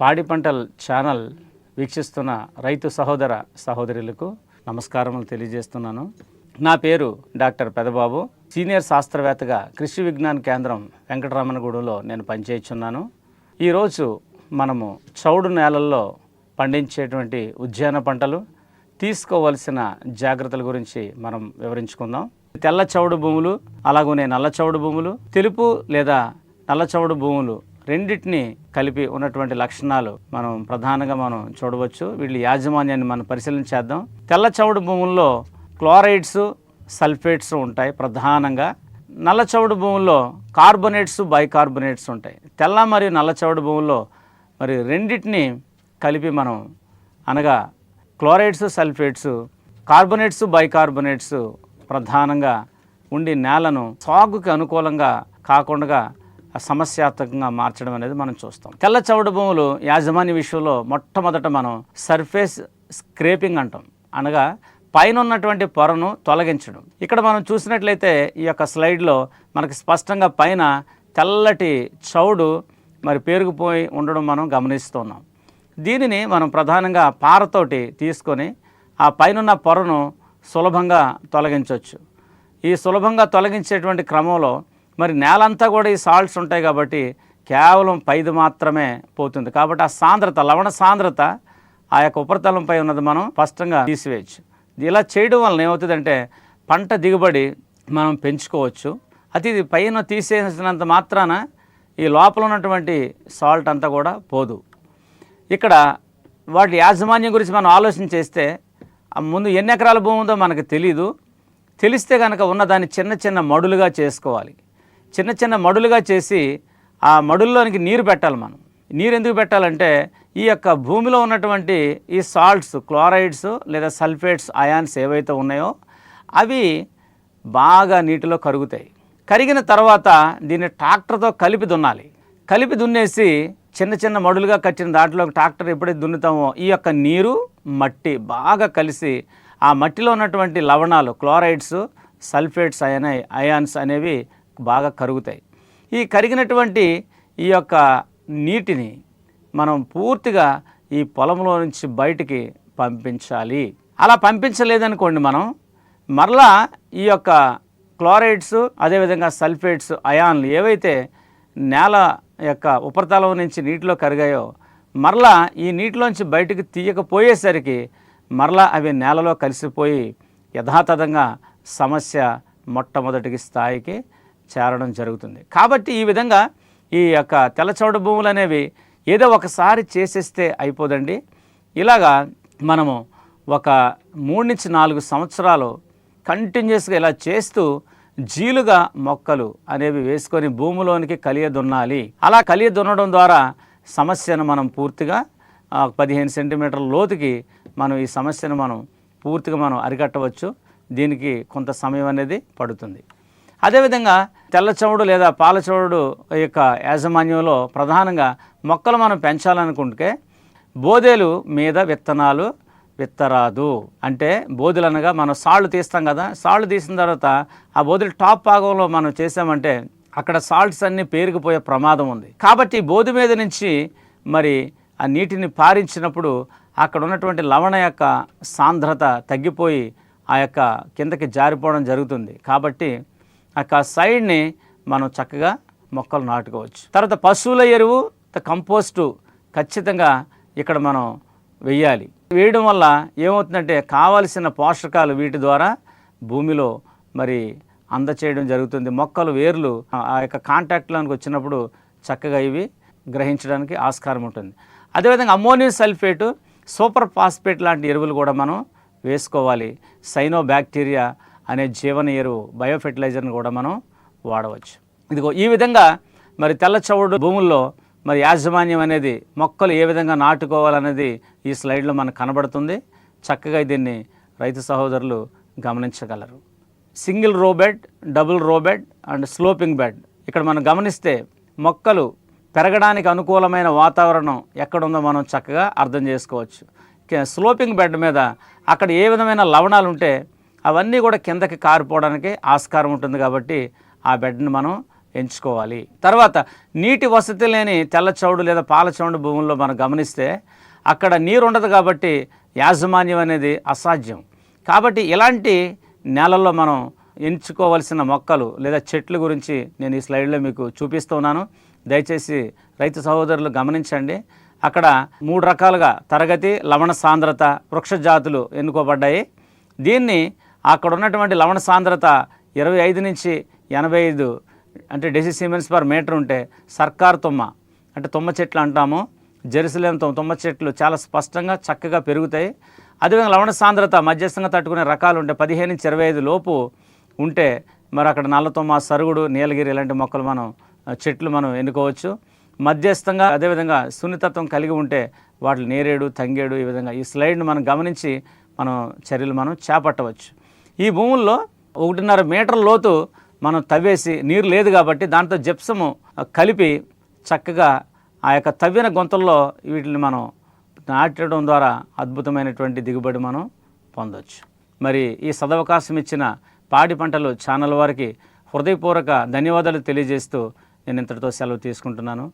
పాడి పంటల ఛానల్ వీక్షిస్తున్న రైతు సహోదర సహోదరులకు నమస్కారములు తెలియజేస్తున్నాను. నా పేరు డాక్టర్ పెదబాబు. సీనియర్ శాస్త్రవేత్తగా కృషి విజ్ఞాన కేంద్రం వెంకటరమణగూడెంలో నేను పనిచేయుచున్నాను. ఈరోజు మనము చౌడు నేలల్లో పండించేటువంటి ఉద్యాన పంటలు తీసుకోవలసిన జాగ్రత్తల గురించి మనం వివరించుకుందాం. తెల్ల చౌడు భూములు అలాగనే నల్ల చౌడు భూములు తెలుపు లేదా నల్ల చౌడు భూములు రెండింటిని కలిపి ఉన్నటువంటి లక్షణాలు మనం ప్రధానంగా మనం చూడవచ్చు. వీళ్ళ యాజమాన్యాన్ని మనం పరిశీలన చేద్దాం. తెల్ల చౌడు భూముల్లో క్లోరైడ్స్ సల్ఫేట్స్ ఉంటాయి ప్రధానంగా. నల్ల చౌడు భూముల్లో కార్బొనేట్స్ బైకార్బొనేట్స్ ఉంటాయి. తెల్ల మరియు నల్ల చౌడు భూముల్లో మరి రెండింటిని కలిపి మనం అనగా క్లోరైడ్స్ సల్ఫేట్స్ కార్బొనేట్స్ బైకార్బొనేట్స్ ప్రధానంగా ఉండి నేలను సాగుకి అనుకూలంగా కాకుండా సమస్యాత్మకంగా మార్చడం అనేది మనం చూస్తాం. తెల్ల చౌడు భూములు యాజమాన్య విషయంలో మొట్టమొదట మనం సర్ఫేస్ స్క్రేపింగ్ అంటాం. అనగా పైన ఉన్నటువంటి పొరను తొలగించడం. ఇక్కడ మనం చూసినట్లయితే ఈ యొక్క స్లైడ్లో మనకి స్పష్టంగా పైన తెల్లటి చౌడు మరి పేరుకుపోయి ఉండడం మనం గమనిస్తున్నాం. దీనిని మనం ప్రధానంగా పారతోటి తీసుకొని ఆ పైనున్న పొరను సులభంగా తొలగించవచ్చు. ఈ సులభంగా తొలగించేటువంటి క్రమంలో మరి నేలంతా కూడా ఈ సాల్ట్స్ ఉంటాయి కాబట్టి కేవలం పైది మాత్రమే పోతుంది. కాబట్టి ఆ సాంద్రత లవణ సాంద్రత ఆ యొక్క ఉపరితలంపై ఉన్నది మనం స్పష్టంగా తీసివేయచ్చు. ఇలా చేయడం వలన ఏమవుతుందంటే పంట దిగుబడి మనం పెంచుకోవచ్చు. అది ఇది పైన తీసేసినంత మాత్రాన ఈ లోపల ఉన్నటువంటి సాల్ట్ అంతా కూడా పోదు. ఇక్కడ వాటి యాజమాన్యం గురించి మనం ఆలోచన చేస్తే ముందు ఎన్ని ఎకరాల భూమి ఉందో మనకు తెలీదు. తెలిస్తే కనుక ఉన్న దాన్ని చిన్న చిన్న మడులుగా చేసుకోవాలి. చిన్న చిన్న మడులుగా చేసి ఆ మడుల్లోనికి నీరు పెట్టాలి మనం. నీరు ఎందుకు పెట్టాలంటే ఈ యొక్క భూమిలో ఉన్నటువంటి ఈ సాల్ట్స్ క్లోరైడ్స్ లేదా సల్ఫేట్స్ అయాన్స్ ఏవైతే ఉన్నాయో అవి బాగా నీటిలో కరుగుతాయి. కరిగిన తర్వాత దీన్ని ట్రాక్టర్తో కలిపి దున్నాలి. కలిపి దున్నేసి చిన్న చిన్న మడులుగా కట్టిన దాంట్లో ట్రాక్టర్ ఎప్పుడైతే దున్నుతామో ఈ యొక్క నీరు మట్టి బాగా కలిసి ఆ మట్టిలో ఉన్నటువంటి లవణాలు క్లోరైడ్స్ సల్ఫేట్స్ అయన అయాన్స్ అనేవి బాగా కరుగుతాయి. ఈ కరిగినటువంటి ఈ యొక్క నీటిని మనం పూర్తిగా ఈ పొలంలో నుంచి బయటికి పంపించాలి. అలా పంపించలేదనుకోండి మనం మరలా ఈ యొక్క క్లోరైడ్స్ అదేవిధంగా సల్ఫేట్స్ అయాన్లు ఏవైతే నేల యొక్క ఉపరితలం నుంచి నీటిలో కరిగాయో మరలా ఈ నీటిలోంచి బయటకు తీయకపోయేసరికి మరలా అవి నేలలో కలిసిపోయి యథాతథంగా సమస్య మొట్టమొదటి స్థాయికి చేరడం జరుగుతుంది. కాబట్టి ఈ విధంగా ఈ యొక్క తెల్లచౌడ భూములు అనేవి ఏదో ఒకసారి చేసేస్తే అయిపోదండి. ఇలాగా మనము ఒక మూడు నుంచి నాలుగు సంవత్సరాలు కంటిన్యూస్గా ఇలా చేస్తూ జీలుగా మొక్కలు అనేవి వేసుకొని భూమిలోనికి కలియ దున్నాలి. అలా కలియ దున్నడం ద్వారా సమస్యను మనం పూర్తిగా పదిహేను సెంటీమీటర్ల లోతుకి మనం ఈ సమస్యను మనం పూర్తిగా మనం అరికట్టవచ్చు. దీనికి కొంత సమయం అనేది పడుతుంది. అదేవిధంగా తెల్లచవుడు లేదా పాల యొక్క యాజమాన్యంలో ప్రధానంగా మొక్కలు మనం పెంచాలనుకుంటే బోదెలు మీద విత్తనాలు విత్తరాదు. అంటే బోధులు అనగా మనం సాళ్ళు తీస్తాం కదా సాళ్ళు తీసిన తర్వాత ఆ బోదెలు టాప్ భాగంలో మనం చేసామంటే అక్కడ సాల్ట్స్ అన్నీ పేరుకుపోయే ప్రమాదం ఉంది. కాబట్టి బోధి మీద నుంచి మరి ఆ నీటిని పారించినప్పుడు అక్కడ ఉన్నటువంటి లవణ యొక్క సాంద్రత తగ్గిపోయి ఆ యొక్క కిందకి జారిపోవడం జరుగుతుంది. కాబట్టి ఆ యొక్క సైడ్ని మనం చక్కగా మొక్కలు నాటుకోవచ్చు. తర్వాత పశువుల ఎరువు కంపోస్టు ఖచ్చితంగా ఇక్కడ మనం వెయ్యాలి. వేయడం వల్ల ఏమవుతుందంటే కావలసిన పోషకాలు వీటి ద్వారా భూమిలో మరి అందచేయడం జరుగుతుంది. మొక్కలు వేర్లు ఆ- ఆ యొక్క కాంటాక్ట్లోనికి వచ్చినప్పుడు చక్కగా ఇవి గ్రహించడానికి ఆస్కారం ఉంటుంది. అదేవిధంగా అమ్మోనియం సల్ఫేటు సూపర్ ఫాస్ఫేట్ లాంటి ఎరువులు కూడా మనం వేసుకోవాలి. సైనో బ్యాక్టీరియా అనే జీవన ఎరువు బయోఫెర్టిలైజర్ని కూడా మనం వాడవచ్చు. ఇదిగో ఈ విధంగా మరి తెల్ల చవుడు భూముల్లో మరి యాజమాన్యం అనేది మొక్కలు ఏ విధంగా నాటుకోవాలనేది ఈ స్లైడ్లో మనకు కనబడుతుంది. చక్కగా దీన్ని రైతు సహోదరులు గమనించగలరు. Single row bed double row bed and sloping bed. ఇక్కడ మనం గమనిస్తే మొక్కలు పెరగడానికి అనుకూలమైన వాతావరణం ఎక్కడుందో మనం చక్కగా అర్థం చేసుకోవచ్చు. స్లోపింగ్ బెడ్ మీద అక్కడ ఏ విధమైన లవణాలు ఉంటే అవన్నీ కూడా కిందకి కారిపోవడానికి ఆస్కారం ఉంటుంది కాబట్టి ఆ బెడ్ని మనం ఎంచుకోవాలి. తర్వాత నీటి వసతి లేని తెల్ల చౌడు లేదా పాల చౌడు భూముల్లో మనం గమనిస్తే అక్కడ నీరు ఉండదు కాబట్టి యాజమాన్యం అనేది అసాధ్యం. కాబట్టి ఇలాంటి నేలల్లో మనం ఎంచుకోవలసిన మొక్కలు లేదా చెట్ల గురించి నేను ఈ స్లైడ్లో మీకు చూపిస్తున్నాను దయచేసి రైతు సహోదరులు గమనించండి. అక్కడ మూడు రకాలుగా తరగతి లవణ సాంద్రత వృక్ష జాతులు ఎన్నుకోబడ్డాయి. దీన్ని అక్కడ ఉన్నటువంటి లవణ సాంద్రత ఇరవై ఐదు నుంచి ఎనభై ఐదు అంటే డెసి సిమెన్స్ పర్ మీటర్ ఉంటే సర్కార్ తుమ్మ అంటే తుమ్మ చెట్లు అంటాము. జెరూసలేం తుమ్మ చెట్లు చాలా స్పష్టంగా చక్కగా పెరుగుతాయి. అదేవిధంగా లవణ సాంద్రత మధ్యస్థంగా తట్టుకునే రకాలు ఉంటే పదిహేను నుంచి ఇరవై ఐదు లోపు ఉంటే మరి అక్కడ నల్లతుమ్మ సరుగుడు నీలగిరి ఇలాంటి మొక్కలు మనం చెట్లు మనం ఎన్నుకోవచ్చు. మధ్యస్థంగా అదేవిధంగా సున్నితత్వం కలిగి ఉంటే వాటిని నేరేడు తంగేడు ఈ విధంగా ఈ స్లైడ్ను మనం గమనించి మనం చర్యలు మనం చేపట్టవచ్చు. ఈ భూముల్లో ఒకటిన్నర మీటర్ లోతు మనం తవ్వేసి నీరు లేదు కాబట్టి దాంతో జిప్సము కలిపి చక్కగా ఆ యొక్క తవ్విన గొంతుల్లో వీటిని మనం నాటడం ద్వారా అద్భుతమైనటువంటి దిగుబడి మనం పొందవచ్చు మరి ఈ సదవకాశం ఇచ్చిన పాడి పంటలు ఛానల్ వారికి హృదయపూర్వక ధన్యవాదాలు తెలియజేస్తూ నేను ఇంతటితో సెలవు తీసుకుంటున్నాను.